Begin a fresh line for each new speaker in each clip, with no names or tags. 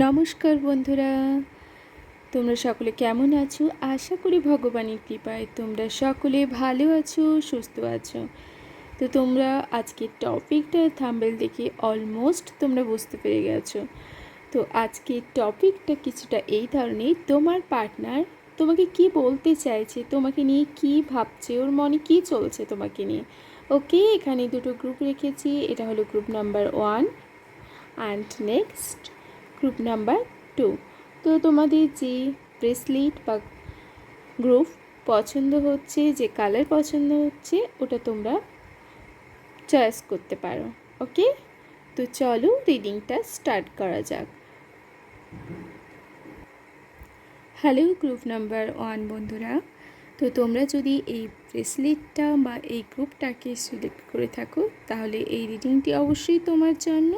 নমস্কার বন্ধুরা। তোমরা সকলে কেমন আছো? আশা করি ভগবানের কৃপায় তোমরা সকলে ভালো আছো, সুস্থ আছো। তো তোমরা আজকে টপিকটা থাম্বেল দেখে অলমোস্ট তোমরা বুঝতে পেরে গেছো। তো আজকে টপিকটা কিছুটা এই ধরনের, তোমার পার্টনার তোমাকে কি বলতে চাইছে, তোমাকে নিয়ে কি ভাবছে, ওর মনে কি চলছে তোমাকে নিয়ে? ওকে, এখানে দুটো গ্রুপ রেখেছি, এটা হলো group number one and next group number two তো তোমাদের যে ব্রেসলেট বা গ্রুপ পছন্দ হচ্ছে, যে কালার পছন্দ হচ্ছে, ওটা তোমরা চয়েস করতে পারো ওকে তো চলো রিডিংটা স্টার্ট করা যাক। হ্যালো গ্রুপ নাম্বার ওয়ান বন্ধুরা। তো তোমরা যদি এই ব্রেসলেটটা বা এই গ্রুপটাকে সিলেক্ট করে থাকো, তাহলে এই রিডিংটি অবশ্যই তোমার জন্য।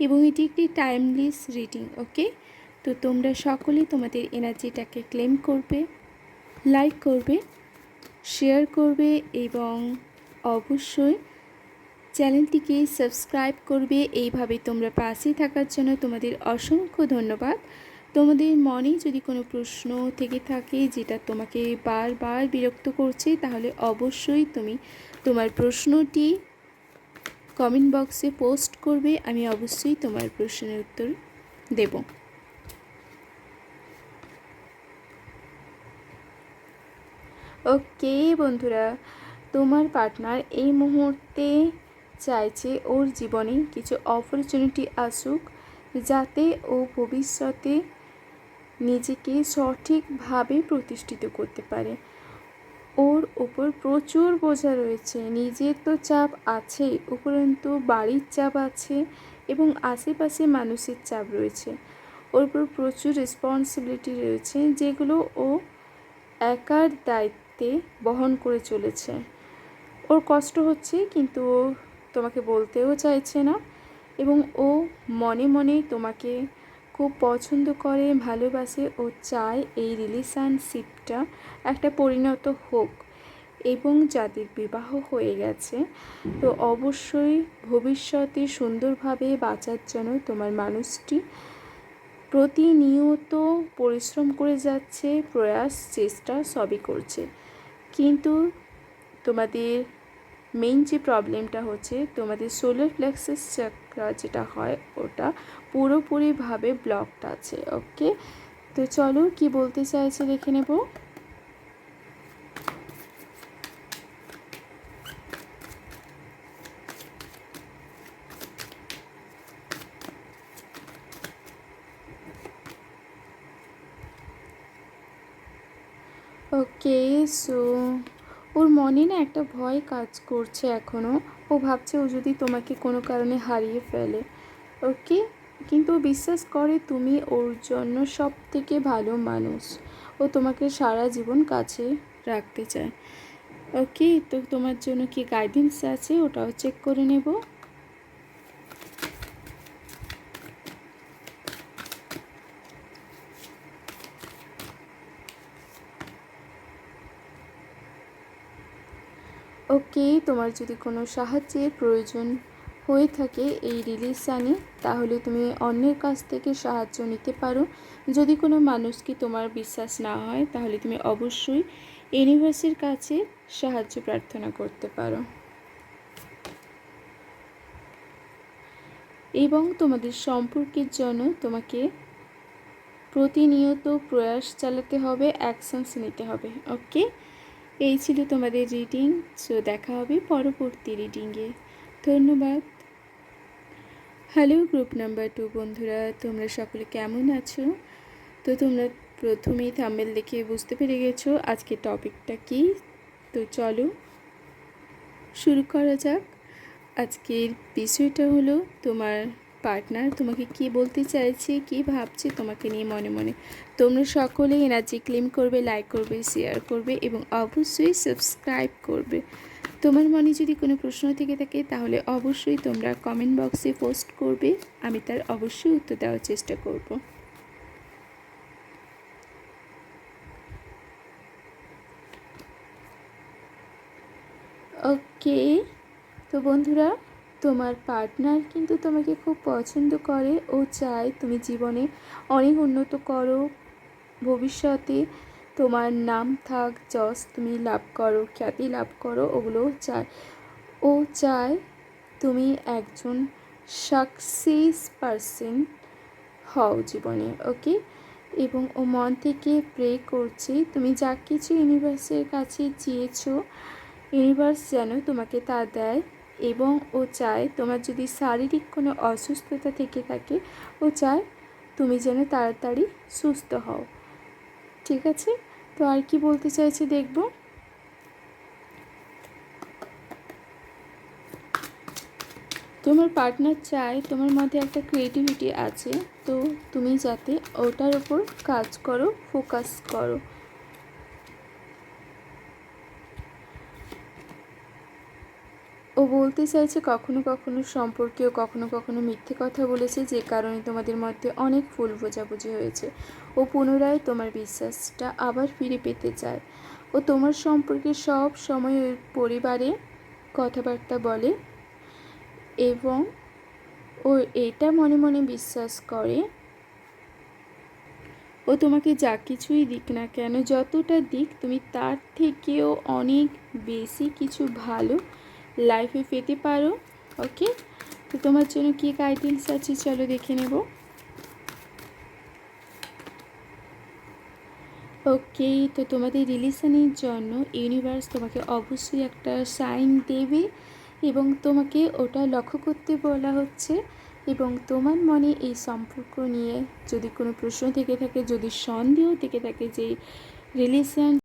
এবং এটি একটি টাইমলেস রিডিং ওকে তো তোমরা সকলে তোমাদের এনার্জিটাকে ক্লেম করবে লাইক করবে শেয়ার করবে এবং অবশ্যই চ্যানেলটিকে সাবস্ক্রাইব করবে। এইভাবে তোমরা পাশে থাকার জন্য তোমাদের অসংখ্য ধন্যবাদ। তোমাদের মনে যদি কোনো প্রশ্ন থেকে থাকে যেটা তোমাকে বারবার বিরক্ত করছে, তাহলে অবশ্যই তুমি তোমার প্রশ্নটি কমেন্ট বক্সে পোস্ট করবে, আমি অবশ্যই তোমার প্রশ্নের উত্তর দেব। ওকে বন্ধুরা, তোমার পার্টনার এই মুহূর্তে চাইছে ওর জীবনে কিছু অপরচুনিটি আসুক, যাতে ও ভবিষ্যতে নিজেকে সঠিকভাবে প্রতিষ্ঠিত করতে পারে। ওর ওপর প্রচুর বোঝা রয়েছে। নিজের তো চাপ আছেই, উপরন্তু বাড়ির চাপ আছে এবং আশেপাশে মানুষের চাপ রয়েছে। ওর উপর প্রচুর রেসপন্সিবিলিটি রয়েছে, যেগুলো ও একার দায়িত্বে বহন করে চলেছে। ওর কষ্ট হচ্ছে, কিন্তু ও তোমাকে বলতেও চাইছে না এবং ও মনে মনে তোমাকে খুব পছন্দ করে, ভালোবাসে ও চায় এই রিলেশনশিপটা একটা পরিণত হোক এবং যাদের বিবাহ হয়ে গেছে। তো অবশ্যই ভবিষ্যতে সুন্দরভাবে বাঁচার জন্য তোমার মানুষটি প্রতিনিয়ত পরিশ্রম করে যাচ্ছে, প্রয়াস, চেষ্টা সবই করছে। কিন্তু তোমাদের মেইন যে প্রবলেমটা হচ্ছে, তোমাদের সোলার প্লেক্সাস চাকরা যেটা হয়, ওটা পুরোপুরিভাবে ব্লকড আছে ওকে তো চলো কি বলতে চাইছে দেখে নেব। ওকে সো ওর মনে না একটা ভয় কাজ করছে এখনও ও ভাবছে ও যদি তোমাকে কোনো কারণে হারিয়ে ফেলে। ওকে কিন্তু বিশ্বাস করে তুমি ওর জন্য সব থেকে ভালো মানুষ। ও তোমাকে সারা জীবন কাছে রাখতে চায়। ওকে, তো তোমার জন্য কি গাইডেন্স আছে? ওটাও চেক করে নেব। ওকে, তোমার যদি কোনো সাহায্যের প্রয়োজন হয়ে থাকে এই রিলেশানে তাহলে তুমি অন্যের কাছ থেকে সাহায্য নিতে পারো। যদি কোনো মানুষকে তোমার বিশ্বাস না হয়, তাহলে তুমি অবশ্যই ইউনিভার্সের কাছে সাহায্য প্রার্থনা করতে পারো। এবং তোমাদের সম্পর্কের জন্য তোমাকে প্রতিনিয়ত প্রয়াস চালাতে হবে অ্যাকশনস নিতে হবে ওকে এই ছিল তোমাদের রিডিং সো দেখা হবে পরবর্তী রিডিংয়ে ধন্যবাদ। হ্যালো, গ্রুপ নাম্বার টু বন্ধুরা, তোমরা সকলে কেমন আছো? তো তোমরা প্রথমেই থাম্বেল দেখে বুঝতে পেরে গেছো আজকে টপিকটা কি? তো চলো, শুরু করা যাক। আজকের বিষয়টা হলো, তোমার পার্টনার তোমাকে কি বলতে চাইছে, কি ভাবছে, তোমাকে নিয়ে মনে মনে তোমরা সকলে এনার্জি ক্লেম করবে লাইক করবে শেয়ার করবে এবং অবশ্যই সাবস্ক্রাইব করবে। তোমার মনে যদি কোনো প্রশ্ন থেকে থাকে, তাহলে অবশ্যই তোমরা কমেন্ট বক্সে পোস্ট করবে। আমি তার অবশ্যই উত্তর দেওয়ার চেষ্টা করব। ওকে তো বন্ধুরা, তোমার পার্টনার কিন্তু তোমাকে খুব পছন্দ করে ও চায় তুমি জীবনে অনেক উন্নত করো, ভবিষ্যতে তোমার নাম থাক, যশ তুমি লাভ করো, খ্যাতি লাভ করো ওগুলোও চায় ও চায় তুমি একজন সাকসেস পারসন হও জীবনে ওকে এবং ও মন থেকে প্রে করছে, তুমি যা কিছু ইউনিভার্সের কাছে চেয়েছো ইউনিভার্স যেন তোমাকে তা দেয়। এবং ও চায় তোমার যদি শারীরিক কোনো অসুস্থতা থেকে থাকে, ও চায় তুমি যেন তাড়াতাড়ি সুস্থ হও। ঠিক আছে? তো আর কি বলতে চাইছি দেখব। তোমার পার্টনার চায় তোমার মধ্যে একটা ক্রিয়েটিভিটি আছে, তো তুমি যাতে ওটার উপর কাজ করো ফোকাস করো। ও বলতে চাইছে কখনো কখনো সম্পর্কেও কখনো কখনো মিথ্যে কথা বলেছে, যে কারণে তোমাদের মধ্যে অনেক ভুল বোঝাবুঝি হয়েছে। ও পুনরায় তোমার বিশ্বাসটা আবার ফিরে পেতে চায়। ও তোমার সম্পর্কে সব সময় ওর পরিবারে কথাবার্তা বলে এবং ও এটা মনে মনে বিশ্বাস করে। ও তোমাকে যা কিছুই দিক না কেন, যতটা দিক তুমি তার থেকেও অনেক বেশি কিছু ভালো লাইফে পেতে পারো ওকে তো তোমার জন্য কী গাইডেন্স আছে চলো দেখে নেব। ওকে তো তোমাদের রিলেশনের জন্য ইউনিভার্স তোমাকে অবশ্যই একটা সাইন দেবে এবং তোমাকে ওটা লক্ষ্য করতে বলা হচ্ছে এবং তোমার মনে এই সম্পর্ক নিয়ে যদি কোনো প্রশ্ন থেকে থাকে, যদি সন্দেহ থেকে থাকে যে রিলেশন